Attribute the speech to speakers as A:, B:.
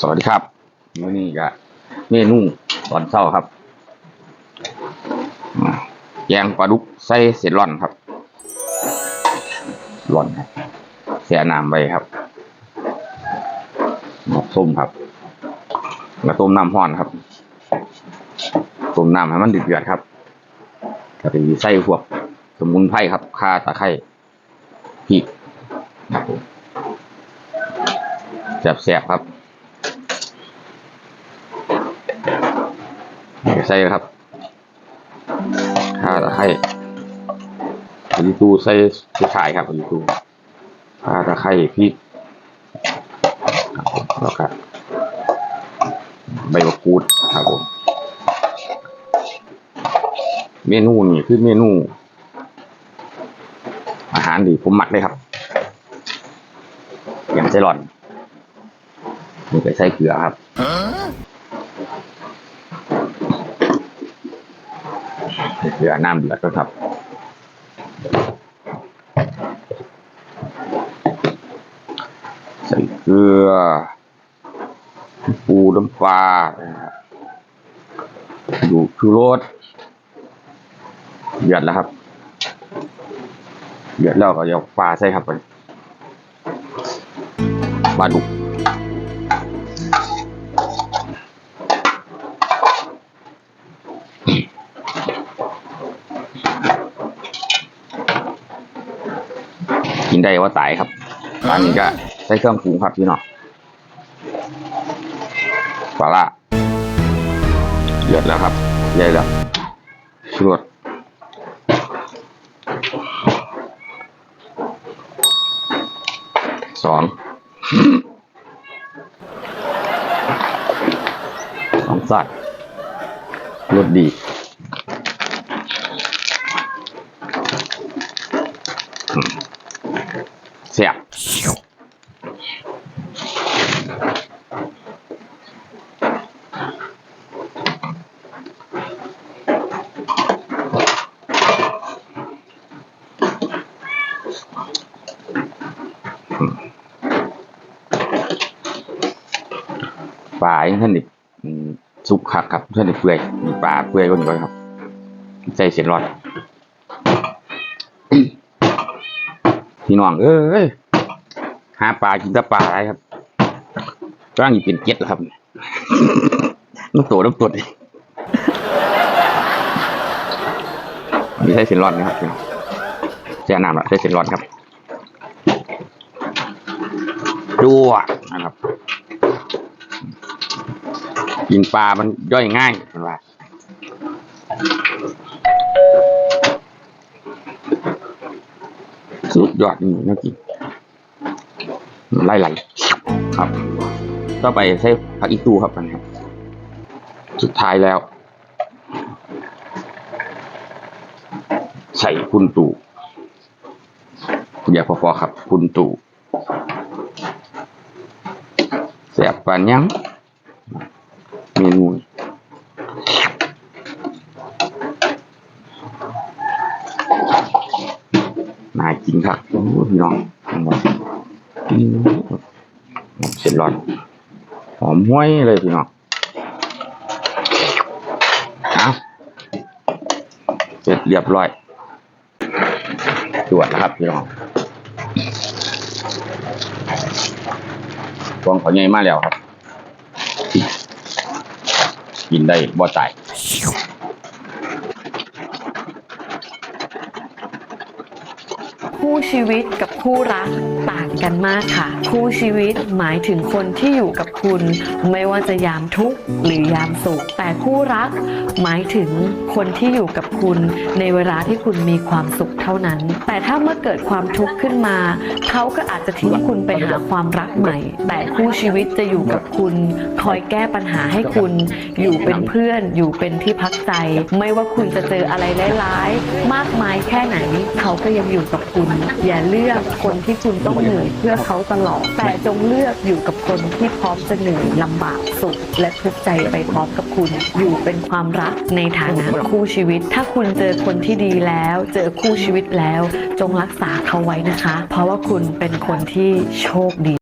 A: สวัสดีครับวันนี้ก็เมนูตอนเช้าครับแกงปลาดุกใส่เศษร่อนครับร่อนครับเสียน้ำไปครับหมกส้มครับแล้วต้มน้ำห้อนครับต้มน้ำให้มันเดือดครับก็จะใส่พวกสมุนไพรครับข่าตะไคร้พริกครับแซ่บๆครับ ใส่ครับข้าตะไคร้อันนี้ตู้ใส่ใส่ขายครับอันนี้ตู้ข้าตะไคร้พริกแล้วก็ใบมะกรูดครับผมเมนูนี่คือเมนู อาหารดีผมหมักเลยครับอย่างไส้หล่อนนี่ก็ใส่เกลือครับ เดือน้ำเดือดก็ครับใส่เกลือ ปูน้ำปลาดูชูรสเดือดแล้วครับเดือดแล้วก็เอาปลาใส่ครับไปปลาดุก กินได้ว่าตายครับอันนี้ก็ใส่เครื่องปรุงครับพี่น้องปลาละเดือดแล้วครับใหญ่แล้วชูรสสองสองสัตว์รสดี เสียบปลาท่านนี่สุกคักครับท่านนี่เปื่อยมีปลาเปื่อยก่อนก่อนครับ ใส่เสียนรอด พี่น้องเอ้ยหาปลากินแต่ปลาอะไรครับกำลังอยู่เป็นเจ็ดแล้วครับน้ำตัวน้ำตัวดิมีใส่เสียนรอดนะครับพี่น้องเสียน้ำละใส่เสียนรอดครับดูอะนะครับกินปลามันย่อยง่ายมันว่า สุดยอดนี่น่ากินไล่ไหลครับ ต่อไปใช้ผักอีตูครับอันนี้ครับ สุดท้ายแล้ว ใส่คุณตู่อย่าพอๆครับ คุณตู่แสบปานยัง เมนูนี่น่า กินครับโอ้โหพี่น้องอืมเสร็จร้อนหอมห้วยเลยพี่น้องเอาเสร็จเรียบร้อยตรวจแล้วครับพี่น้องกองเขาใหญ่มากแล้วครับ กินได้บ่ตาย
B: คู่ชีวิตกับคู่รักต่างกันมากค่ะ คู่ชีวิตหมายถึงคนที่อยู่กับคุณ ไม่ว่าจะยามทุกข์หรือยามสุข แต่คู่รัก หมายถึงคนที่อยู่กับคุณในเวลาที่คุณมีความสุขเท่านั้น แต่ถ้าเมื่อเกิดความทุกข์ขึ้นมา เขาก็อาจจะทิ้งคุณไปหาความรักใหม่ แต่คู่ชีวิตจะอยู่กับคุณ คอยแก้ปัญหาให้คุณ อยู่เป็นเพื่อน อยู่เป็นที่พักใจ ไม่ว่าคุณจะเจออะไรร้ายๆ มากมายแค่ไหน เขาก็ยังอยู่กับคุณ อย่าเลือกคนที่คุณต้องเหนื่อยเพื่อเขาตลอด แต่จงเลือกอยู่กับคนที่พร้อมจะเหนื่อยลำบากสุขและทุกข์ใจไปพร้อมกับคุณ อยู่เป็นความรักรักในฐานะคู่ชีวิต ถ้าคุณเจอคนที่ดีแล้ว เจอคู่ชีวิตแล้ว จงรักษาเขาไว้นะคะ เพราะว่าคุณเป็นคนที่โชคดี